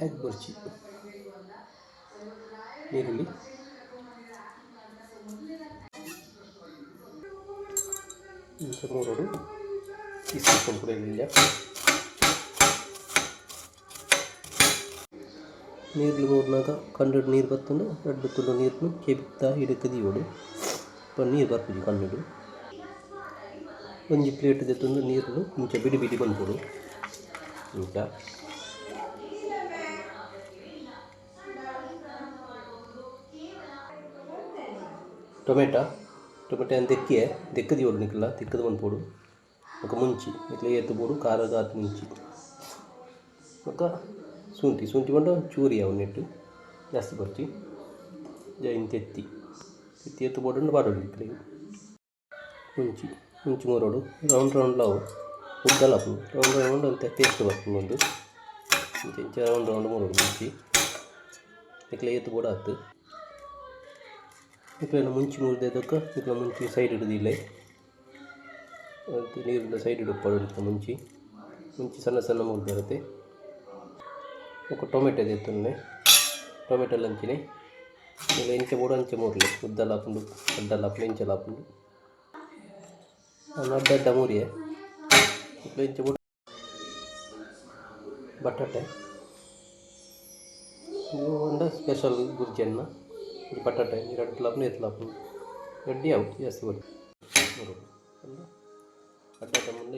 এক বড়শি ಈರುಳ್ಳಿ ಸ್ವಲ್ಪ ನೋಡೋಡು ಇಸ್ಕೊಂಡು ಕೂಡ ಇಲ್ಲ ನೀರ್ಲು ನೋಡಿನಾಗ ಕಂಡು ನೀರು ಬತ್ತಂಡು ರೆಡ್ ಬತ್ತುಂಡು ನೀರನ್ನು ಕೆಬಿತ್ತಾ ಹಿಡಕದಿ ಇವಡು ಇಪ್ಪ ನೀರು ಬರ್ತದೆ ಕಂಡು ಒಂಜಿ ಪ್ಲೇಟ್ ತಂದು ನೀರು ಮುಂಚೆ ಬಿಡಿ ಬಿಡಿ ಬಂದ್ಬಿಡು. ಈಗ ಟೊಮೆಟೊ ಟೊಮೆಟೊ ಅಂತ ತೆಕ್ಕಿಯೇ ತೆಕ್ಕದಿ ಓಡು ನಿಕ್ಕಲ್ಲ ತೆಕ್ಕದು ಬಂದ್ಪೋಡು ఒక ಮುಂಚಿ ఇట్లా ఎత్తుపోడు కారగాతు ಮುಂಚಿ ఒక ಶುಂಠಿ ಶುಂಠಿ ಬಂದು ಚೂರಿ ಅವು ನೆಟ್ಟು ಜಾಸ್ತಿ ಬರ್ತಿ ಇಂತ ಎತ್ತಿ ಎತ್ತಿ ಎತ್ತು ಬೋಡು ಬಾಡೋಡು ಇಕ್ಕಲೆ ಮುಂಚಿ ಮುಂಚಿ ಮೂರೋಡು ರೌಂಡ್ ರೌಂಡ್ ಅವು ಉದ್ದಲಪ್ಪು ರೌಂಡ್ ರೌಂಡ್ ಅಂತ ಟೇಸ್ಟ್ ಬರ್ತದೆ ಒಂದು ಇಂಚ ರೌಂಡ್ ರೌಂಡ್ ಮೂರೋಡು ಮುಂಚಿ ಇಕ್ಲೆ ಎತ್ತು ಬೋಡು ಆತು ಇಕ್ಲೆಲ್ಲ ಮುಂಚಿ ಮುರಿದಕ್ಕೆ ಇಕ್ಲ ಮುಂಚಿ ಸೈಡ್ ಹಿಡಿದಿಲ್ಲ ಮತ್ತು ನೀರಿಂದ ಸೈಡ್ ಇಡಪ್ಪ ಮುಂಚಿ ಮುಂಚಿ ಸಣ್ಣ ಸಣ್ಣ ಮುರಿದಿರುತ್ತೆ ఒక టొమాటో తెత్తుండే టొమాటోలు అంచినాయి ఇలా ఇంచ కూడా అంచె మూరలే ఉద్దలాపుండు అడ్డలాపులు ఇంచలాపుండు అడ్డ మూరియే ఇట్లా ఇంచ కూడా బటాటే ಇದು ಸ್ಪೆಷಲ್ ಗುರ್ಜಿ ಅನ್ನ ఇప్పుడు పట్టంటే మీరు అట్లా ఎట్లాపు గడ్డి అవుట్ చేస్తారు పట్టకముందు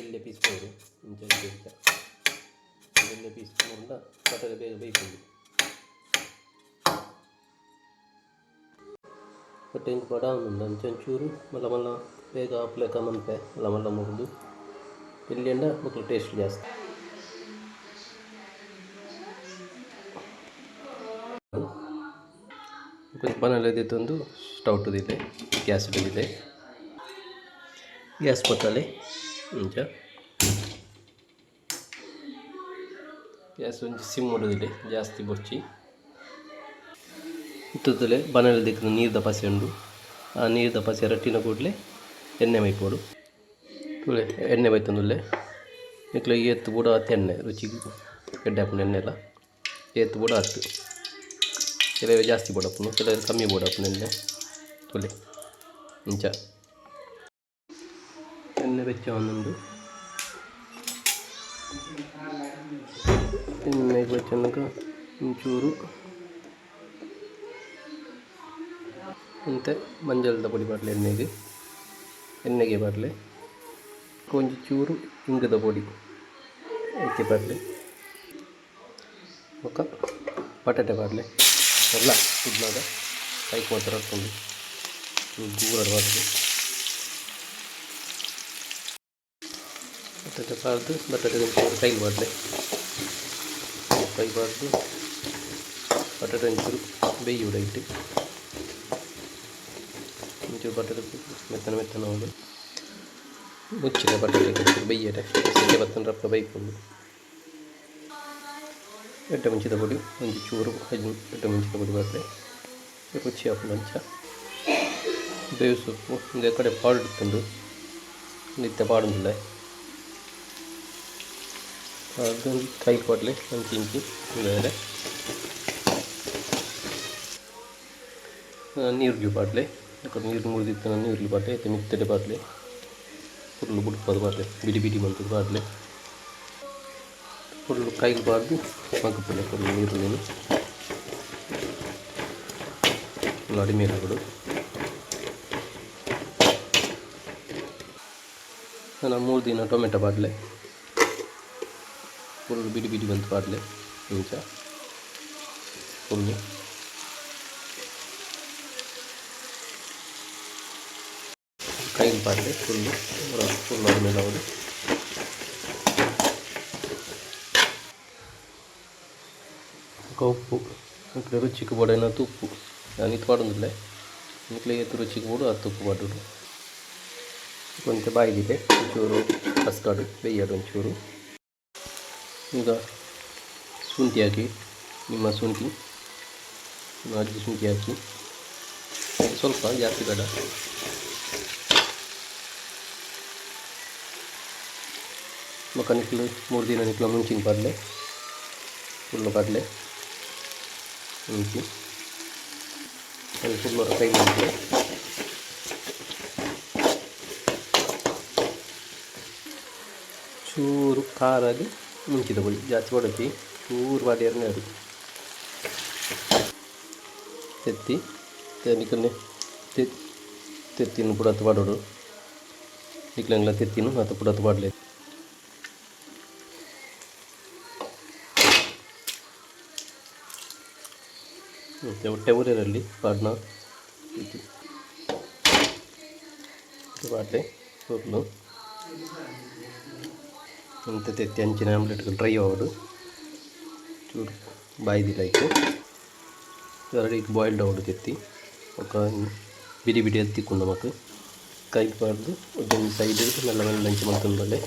ఇల్లు పీసుకోరు ఇల్లు పీసుకోకుండా పట్టక బేగ పోయిపోయింది పట్టు ఇంక ఉంది. అంచెం చూరు మళ్ళీ మళ్ళీ బేగ ఆపులేకమనిపే మళ్ళీ మళ్ళీ ముందు పెళ్ళి అండి ఒకళ్ళు టేస్ట్ చేస్తాను ಮನೇಲಿ ತಂದು ಸ್ಟೌಟು ಟುದಿದೆ ಗ್ಯಾಸ್ ಇಡದಿದೆ ಗ್ಯಾಸ್ ಪತ್ತಲೆ ಇಂಚ ಗ್ಯಾಸ್ ಒಂದು ಸಿಮ್ ಮಾಡೋದಿಲ್ಲ ಜಾಸ್ತಿ ಬೊಚ್ಚಿ. ಇತ್ತದಲ್ಲಿ ಬನೇಲಿ ದಿಕ್ಕಿನ ನೀರು ದಪಾಸೆ ಉಂಡು ಆ ನೀರು ದಪಾಸೆ ರಟ್ಟಿನ ಕೂಡಲೇ ಎಣ್ಣೆ ಮೈಪೋಡು ತುಳೆ ಎಣ್ಣೆ ಬೈತಂದುಲ್ಲೆ ಇಕ್ಲ ಎತ್ತು ಬೂಡ ಹತ್ತು ಎಣ್ಣೆ, ರುಚಿಗೆ ಎಡ್ಡೆ ಹಾಕೊಂಡು ಎಣ್ಣೆ ಎಲ್ಲ, ಎತ್ತು ಬೂಡ ಹತ್ತು. ಕೆಲವರು ಜಾಸ್ತಿ ಬೋಡಪ್ಪನು ಕೆಲವರು ಕಮ್ಮಿ ಬೋಡಪ್ಪನು ಎಣ್ಣೆ ತುಲೆ ಇಂಚ ಎಣ್ಣೆ ಬೆಚ್ಚ ಒಂದೊಂದು ಎಣ್ಣೆ ಬೆಚ್ಚನಕ ಒಂಚೂರು ಅಂತೆ ಮಂಜಳದ ಪುಡಿ ಬರಲಿ ಎಣ್ಣೆಗೆ ಎಣ್ಣೆಗೆ ಬರಲಿ ಕೊಂಚ ಚೂರು ಇಂಗದ ಪುಡಿ ಅದಕ್ಕೆ ಬರಲಿ ఒక ಬಟಾಟೆ ಬರಲಿ ಎಲ್ಲ ಇದ್ನಾಗ ಕೈಗೆ ಮಾತ್ರ ಹಾಕ್ಕೊಂಡು ಗೂರಾಡಬಾರ್ದು ಬಟಾಟೆ ಬಾರ್ದು ಬಟಾಟೆ ಒಂಚೂರು ಕೈಗೆ ಬಾರ್ಲೆ ಕೈ ಬಾರ್ದು ಬಟಾಟೆ ಒಂಚೂರು ಬೇಯುಡ ಇಟ್ಟು ಒಂಚೂರು ಬಟಾಟೆ ಮೆತ್ತನ ಮೆತ್ತನ ಹೋಗಿ ಮುಚ್ಚಿದೆ ಬಟಾಟೆ ಒಂಚೂರು ಬೇಯ್ಯರೆ ಸೆಕೆ ಬತ್ತನ ರಪ್ಪ ಬೈಕೊಂಡು ಎಡ್ಡೆ ಮುಂಚಿದ ಪುಡಿ, ಒಂದು ಚೂರು ಹಜು ಮುಂಚಿದ ಪುಡಿ ಬರ್ತದೆ. ರುಚಿ ಹಾಕೊಂಡು ಅಂಚ ಬೇವು ಸೊಪ್ಪು, ಒಂದು ಕಡೆ ಪಾಡಿಡ್ತುಂಡು ನಿತ್ಯ ಪಾಡೊಂದಿಲ್ಲ ಅದೊಂದು ಕೈ ಕೊಡಲಿ ಒಂದು ಇಂಚಿ ನೀರು ನೀರುಳ್ಳಿ ಬಾಟ್ಲೆ, ಯಾಕಂದ್ರೆ ನೀರು ಮುರಿದಿತ್ತು ನೀರುಳ್ಳಿ ಪಾಟ್ಲೆ ಮತ್ತು ಮಿತ್ತಡೆ ಬಾಟ್ಲೆ ಫುಲ್ಲು ಬುಡ್ಪದು ಪಾಟ್ಲೆ ಬಿಡಿ ಬಿಡಿ ಬಂತು ಬಾಟ್ಲೆ. ಫುಲ್ಲು ಕೈಗೆ ಬಾರ್ದು ಮಗ್ಗಪಲ್ಲೆ ಫುಲ್ಲು ನೀರುಳ್ಳಿನ ಫುಲ್ ಅಡಿಮೆ ಹಾಕೊಡು ನಾನು ಮೂರು ದಿನ ಟೊಮೆಟೊ ಬಾಟ್ಲೆ ಫುಲ್ ಬಿಡಿ ಬಿಡಿ ಬಂತು ಬಾಟ್ಲೆ ಇಂಚ ಫುಲ್ಲು ಕೈಗೆ ಬಾಟ್ಲೆ ಫುಲ್ಲು ಫುಲ್ ಅಡಿಮೆ ಹಾಕೋದು ಉಪ್ಪು ಇಟ್ಲೆ ರುಚಿಗೆ ಬೋಡೈನ ಉಪ್ಪು ನಾನು ಇದು ಪಾಡೋದಿಲ್ಲ ಇಟ್ಲೆ ಎತ್ತು ರುಚಿಗೆ ಬೋಡು ಹತ್ತು ಉಪ್ಪು ಪಾಡೋದು ಕೊಂಚ ಬಾಯಿದಿದೆ ಒಂಚೂರು ಕಸ್ಕಾಡು ಬೇಯ್ಯಾಡು ಒಂಚೂರು ಈಗ ಶುಂಠಿ ಹಾಕಿ ನಿಮ್ಮ ಶುಂಠಿ ನಿಮ್ಮ ಅಜ್ಜಿ ಶುಂಠಿ ಹಾಕಿ ಸ್ವಲ್ಪ ಜಾಸ್ತಿ ಬೇಡ ಮಕ್ಕ ನಿಕ್ಲು ಮೂರು ದಿನ ನಿಕ್ಲ ಮುಂಚಿನ ಪಡ್ಲೆ ಫುಲ್ಲು ಕಡಲೆ ಮುಂಚಿ ಅದು ಫುಲ್ಲು ಫ್ರೈ ಮಾಡಿದ್ರೆ ಚೂರು ಖಾರಲ್ಲಿ ಮುಂಚಿ ತಗೊಳ್ಳಿ ಜಾಸ್ತಿ ಹೊಡತಿ ಚೂರು ಬಾಡಿಯರ್ನೇ ಅದು ತೆತ್ತಿ ನಿಕ್ಕಲ್ನೆ ತೆತ್ತಿನ ಪುಡತ್ತು ಪಾಡೋಡು ನಿಕ್ಲಂಗ್ಲ ತೆತ್ತಿನ ಮತ್ತು ಪುಡತ್ತು ಪಾಡಲಿ ಮತ್ತು ಹೊಟ್ಟೆ ಊರಿರಲ್ಲಿ ಪಾಡ್ನ ಇದು ಪಾಡ್ಲೆ ಸೊಪ್ಪು ಅಂತ ತೆತ್ತಿ ಅಂಚಿನ ಆಮ್ಲೆಟ್ಗಳು ಡ್ರೈ ಆಗೋಡು ಚೂರು ಬಾಯ್ದಿಲಾಯ್ತು ಎರಡು ಈಗ ಬಾಯ್ಲ್ಡ್ ಆಗೋಡು ತೆತ್ತಿ ఒక ಬಿಡಿ ಬಿಡಿ ಎತ್ತಿಕೊಂಡು ನಮಕ್ ಕೈ ಪಾಡ್ದು ಒಂದು ಸೈಡ್ ಮೆಲ್ಲ ಮೆಲ್ಲ ಹಂಚಿ ಮಾಡ್ಕೊಂಡಲ್ಲೇ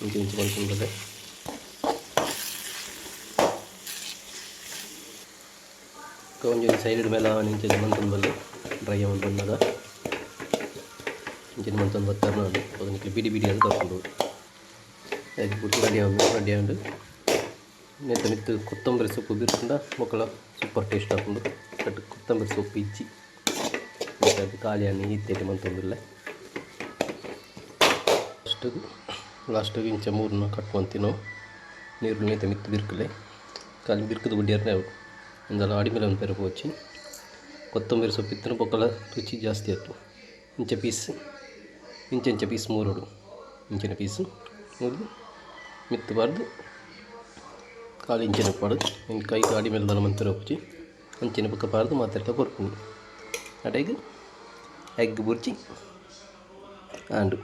ಹಂಚಿ ಹಂಚಿ ಮಾಡ್ಕೊಂಡಲ್ಲೇ ಒಂಜಿ ಸೈಡ್ ಮೇಲೆ ನಿಂಚೆ ಮಂತೊಂದು ಬಲ್ಲೆ ಡ್ರೈ ಬಂದಾಗ ಇಂಚಿನ ಮಂತೊಂದು ಬರ್ತಾರೆ ನಾನು ಅದಕ್ಕೆ ಬಿಡಿ ಬಿಡಿ ಅಂತ ಕರ್ಕೊಂಡು ಅದಕ್ಕೆ ಬಿಟ್ಟು ರೆಡಿ ಆಗಿ ರೆಡಿ ಆಗಿ ನೆತ್ತ ಮಿತ್ತು ಕೊತ್ತಂಬರಿ ಸೊಪ್ಪು ಬಿರ್ಕೊಂಡ ಮಕ್ಕಳ ಸೂಪರ್ ಟೇಸ್ಟ್ ಹಾಕೊಂಡು ಕಟ್ಟು ಕೊತ್ತಂಬರಿ ಸೊಪ್ಪು ಇಚ್ಚಿ ಮತ್ತು ಅದು ಖಾಲಿ ಹಣ್ಣು ಇತ್ತೇಳಿ ಮಂತೊಂದಿಲ್ಲ ಲಾಸ್ಟಿಗೆ ಲಾಸ್ಟಿಗೆ ಇಂಚ ಮೂರನ್ನ ಕಟ್ಕೊಂತೀವಿ ನಾವು. ನೀರು ನೆತ್ತ ಮಿತ್ತು ಬಿರ್ಕಲೆ. ಖಾಲಿ ಬಿರ್ಕದ ಬಡ್ಡಿಯರ್ನೇ ಅವು ಇಂದಲ ಅಡಿಮೆಲನ್ ಪೆರಪು ವಚ್ಚಿ ಕೊತ್ತಂಬರಿ ಸೊಪ್ಪು ಇತ್ತನ ಬೊಕ್ಕಲ ರುಚಿ ಜಾಸ್ತಿ ಆಯ್ತು ಇಂಚ ಪೀಸ್ ಇಂಚೆಂಚ ಪೀಸ್ ಮೂರುಡು ಇಂಚಿನ ಪೀಸು ಮುರಿದು ಮಿತ್ತು ಬಾರ್ದು ಕಾಲು ಇಂಚಿನ ಪಾಡ್ದು ನಿನ್ನ ಕೈ ಗಾಡಿ ಮೇಲೆ ದನ ಮಂತ್ರ ಹೋಗ್ಚಿ ಅಂಚಿನ ಪಕ್ಕ ಬಾರ್ದು ಮಾತಾಡ್ತಾ ಕೊರ್ಕೊಂಡು ಅಡೆಗೆ ಎಗ್ ಬುರ್ಚಿ ಆಂಡು